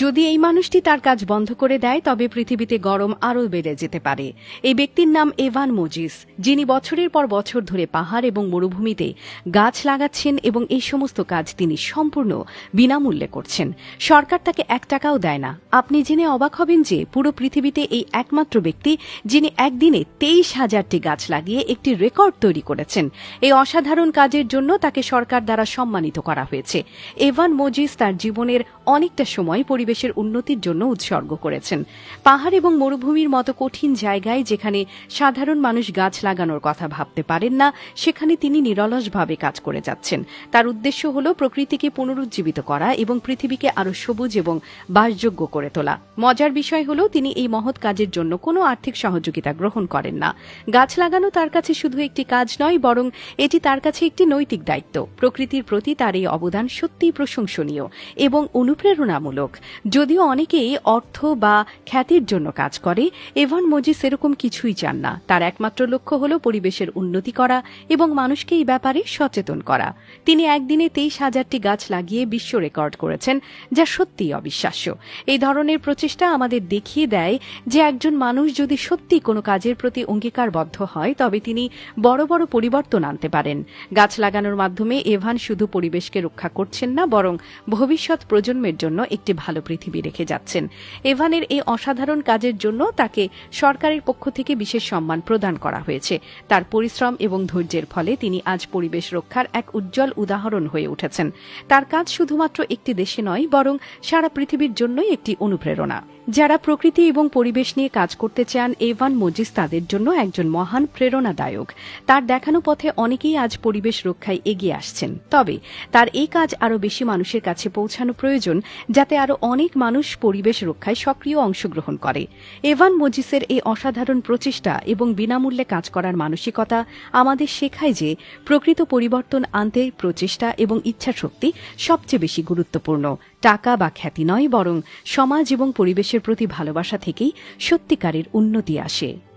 যদি এই মানুষটি তার কাজ বন্ধ করে দেয়, তবে পৃথিবীতে গরম আরও বেড়ে যেতে পারে। এই ব্যক্তির নাম এভান মোজিস, যিনি বছরের পর বছর ধরে পাহাড় এবং মরুভূমিতে গাছ লাগাচ্ছেন এবং এই সমস্ত কাজ তিনি সম্পূর্ণ বিনামূল্যে করছেন। সরকার তাকে এক টাকাও দেয় না। আপনি জেনে অবাক হবেন যে পুরো পৃথিবীতে এই একমাত্র ব্যক্তি, যিনি একদিনে তেইশ হাজারটি গাছ লাগিয়ে একটি রেকর্ড তৈরি করেছেন। এই অসাধারণ কাজের জন্য তাকে সরকার দ্বারা সম্মানিত করা হয়েছে। এভান মোজিস তার জীবনের অনেকটা সময় পরিবেশের উন্নতির জন্য উৎসর্গ করেছেন। পাহাড় এবং মরুভূমির মতো কঠিন জায়গায় যেখানে সাধারণ মানুষ গাছ লাগানোর কথা ভাবতে পারেন না, সেখানে তিনি নিরলসভাবে কাজ করে যাচ্ছেন। তার উদ্দেশ্য হল প্রকৃতিকে পুনরুজ্জীবিত করা এবং পৃথিবীকে আরও সবুজ এবং বাসযোগ্য করে তোলা। মজার বিষয় হল তিনি এই মহৎ কাজের জন্য কোনো আর্থিক সহযোগিতা গ্রহণ করেন না। গাছ লাগানো তার কাছে শুধু একটি কাজ নয়, বরং এটি তার কাছে একটি নৈতিক দায়িত্ব। প্রকৃতির প্রতি তার এই অবদান সত্যিই প্রশংসনীয় এবং অনুপ্রেরণামূলক। যদিও অনেকেই অর্থ বা খ্যাতির জন্য কাজ করে, এভান মজিস এরকম কিছুই চান না। তার একমাত্র লক্ষ্য হল পরিবেশের উন্নতি করা এবং মানুষকে এই ব্যাপারে সচেতন করা। তিনি একদিনে তেইশ হাজারটি গাছ লাগিয়ে বিশ্ব রেকর্ড করেছেন, যা সত্যিই অবিশ্বাস্য। এই ধরনের প্রচেষ্টা আমাদের দেখিয়ে দেয় যে একজন মানুষ যদি সত্যি কোনো কাজের প্রতি অঙ্গীকারবদ্ধ হয়, তবে তিনি বড় বড় পরিবর্তন আনতে পারেন। গাছ লাগানোর মাধ্যমে এভান শুধু পরিবেশকে রক্ষা করছেন না, বরং ভবিষ্যৎ প্রজন্মের জন্য একটি ভালো পৃথিবী রেখে যাচ্ছেন। এভানের এই অসাধারণ কাজের জন্য তাকে সরকারের পক্ষ থেকে বিশেষ সম্মান প্রদান করা হয়েছে। তার পরিশ্রম এবং ধৈর্যের ফলে তিনি আজ পরিবেশ রক্ষার এক উজ্জ্বল উদাহরণ হয়ে উঠেছেন। তার কাজ শুধুমাত্র একটি দেশে নয়, বরং সারা পৃথিবীর জন্যই একটি অনুপ্রেরণা। যারা প্রকৃতি এবং পরিবেশ নিয়ে কাজ করতে চান, এভান মজিস তাদের জন্য একজন মহান প্রেরণাদায়ক। তার দেখানো পথে অনেকেই আজ পরিবেশ রক্ষায় এগিয়ে আসছেন। তবে তার এই কাজ আরও বেশি মানুষের কাছে পৌঁছানো প্রয়োজন যাতে আরও অনেক মানুষ পরিবেশ রক্ষায় সক্রিয় অংশগ্রহণ করে। এভান মজিসের এই অসাধারণ প্রচেষ্টা এবং বিনামূল্যে কাজ করার মানসিকতা আমাদের শেখায় যে প্রকৃত পরিবর্তন আনতে প্রচেষ্টা এবং ইচ্ছাশক্তি সবচেয়ে বেশি গুরুত্বপূর্ণ। টাকা বা খ্যাতি নয়, বরং সমাজ এবং পরিবেশের প্রতি ভালোবাসা থেকেই সত্যিকারের উন্নতি আসে।